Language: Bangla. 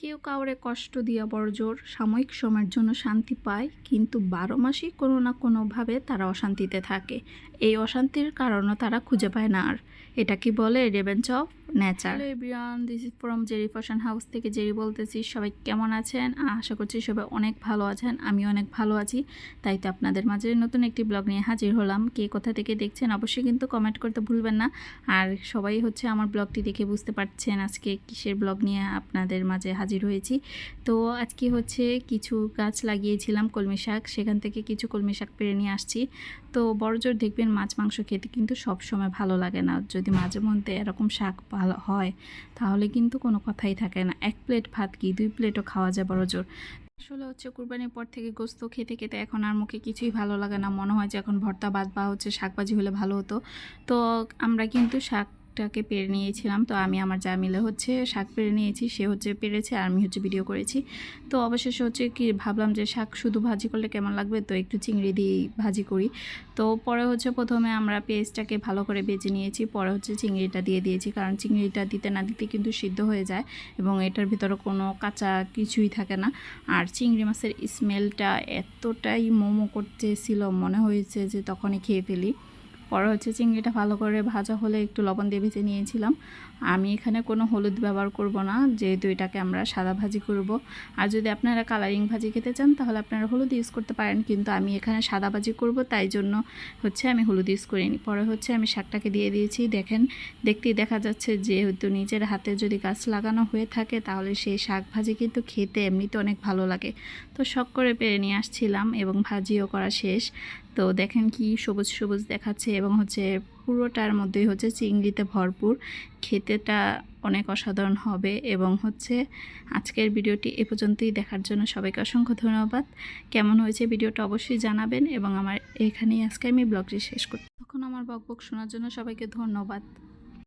কেউ কাউরে কষ্ট দিয়া বড়জোর সাময়িক সময়ের জন্য শান্তি পায়, কিন্তু বারো মাসই কোনো না কোনোভাবে তারা অশান্তিতে থাকে। এই অশান্তির কারণও তারা খুঁজে পায় না আর। এটা কি বলে revenge of hello everyone this is from Jerry fashion house থেকে জেরি বলতেছি। সবাই কেমন আছেন? আশা করছি সবাই অনেক ভালো আছেন, আমি অনেক ভালো আছি। তাই তো আপনাদের মাঝে নতুন একটি ব্লগ নিয়ে হাজির হলাম। কে কোথা থেকে দেখছেন অবশ্যই কিন্তু কমেন্ট করতে ভুলবেন না। আর সবাই হচ্ছে আমার ব্লগটি দেখে বুঝতে পারছেন আজকে কিসের ব্লগ নিয়ে আপনাদের মাঝে হাজির হয়েছি। তো আজকে হচ্ছে কিছু গাছ লাগিয়েছিলাম কলমি শাক, সেখান থেকে কিছু কলমি শাক পেরে নিয়ে আসছি। তো বড়জোর দেখবেন মাছ, মাংস খেতে কিন্তু সব সময় ভালো লাগে না। যদি মাঝে মধ্যে এরকম শাক ভালো হয়, তাহলে কিন্তু কোনো কথাই থাকে না। এক প্লেট ভাত কি, দুই প্লেটও খাওয়া যায় বড়জোর। আসলে হচ্ছে কুরবানির পর থেকে গোস্ত খেতে খেতে এখন আর মুখে কিছুই ভালো লাগে না। মনে হয় যে এখন ভর্তা বাদ বা হচ্ছে শাকভাজি হলে ভালো হতো। তো আমরা কিন্তু শাকটাকে পেরে নিয়েছিলাম। তো আমি আমার যা মিলে হচ্ছে শাক পেরে নিয়েছি, সে হচ্ছে পেরেছে আর আমি হচ্ছে ভিডিও করেছি। তো অবশেষে হচ্ছে কি ভাবলাম যে শাক শুধু ভাজি করলে কেমন লাগবে? তো একটু চিংড়ি দিয়ে ভাজি করি। তো পরে হচ্ছে প্রথমে আমরা পেঁয়াজটাকে ভালো করে বেজে নিয়েছি, পরে হচ্ছে চিংড়িটা দিয়ে দিয়েছি। কারণ চিংড়িটা দিতে না দিতে কিন্তু সিদ্ধ হয়ে যায় এবং এটার ভিতরে কোনো কাঁচা কিছুই থাকে না। আর চিংড়ি মাছের স্মেলটা এতটাই মোমো করতেছিল, মনে হয়েছে যে তখনই খেয়ে ফেলি। পরে হচ্ছে চিংড়িটা ভালো করে ভাজা হলে একটু লবণ দিয়ে ভেজে নিয়েছিলাম। আমি এখানে কোনো হলুদ ব্যবহার করব না, যেহেতু এটাকে আমরা সাদা ভাজি করব। আর যদি আপনারা কালারিং ভাজি খেতে চান, তাহলে আপনারা হলুদ ইউজ করতে পারেন, কিন্তু আমি এখানে সাদা ভাজি করব, তাই জন্য হচ্ছে আমি হলুদ ইউজ করিনি। পরে হচ্ছে আমি শাকটাকে দিয়ে দিয়েছি। দেখেন, দেখতেই দেখা যাচ্ছে যেহেতু নিজের হাতে যদি গাছ লাগানো হয়ে থাকে, তাহলে সেই শাক ভাজি কিন্তু খেতে এমনিতে অনেক ভালো লাগে। তো শখ করে পেরে নিয়ে আসছিলাম এবং ভাজিও করা শেষ। তো দেখেন কি সবুজ সবুজ দেখাচ্ছে এবং হচ্ছে পুরোটার মধ্যেই হচ্ছে চিংড়িতে ভরপুর। খেতেটা অনেক অসাধারণ হবে এবং হচ্ছে আজকের ভিডিওটি এ পর্যন্তই। দেখার জন্য সবাইকে অসংখ্য ধন্যবাদ। কেমন হয়েছে ভিডিওটা অবশ্যই জানাবেন এবং আমার এখানেই আজকে আমি ব্লগটি শেষ করি তখন আমার বক বক শোনার জন্য সবাইকে ধন্যবাদ।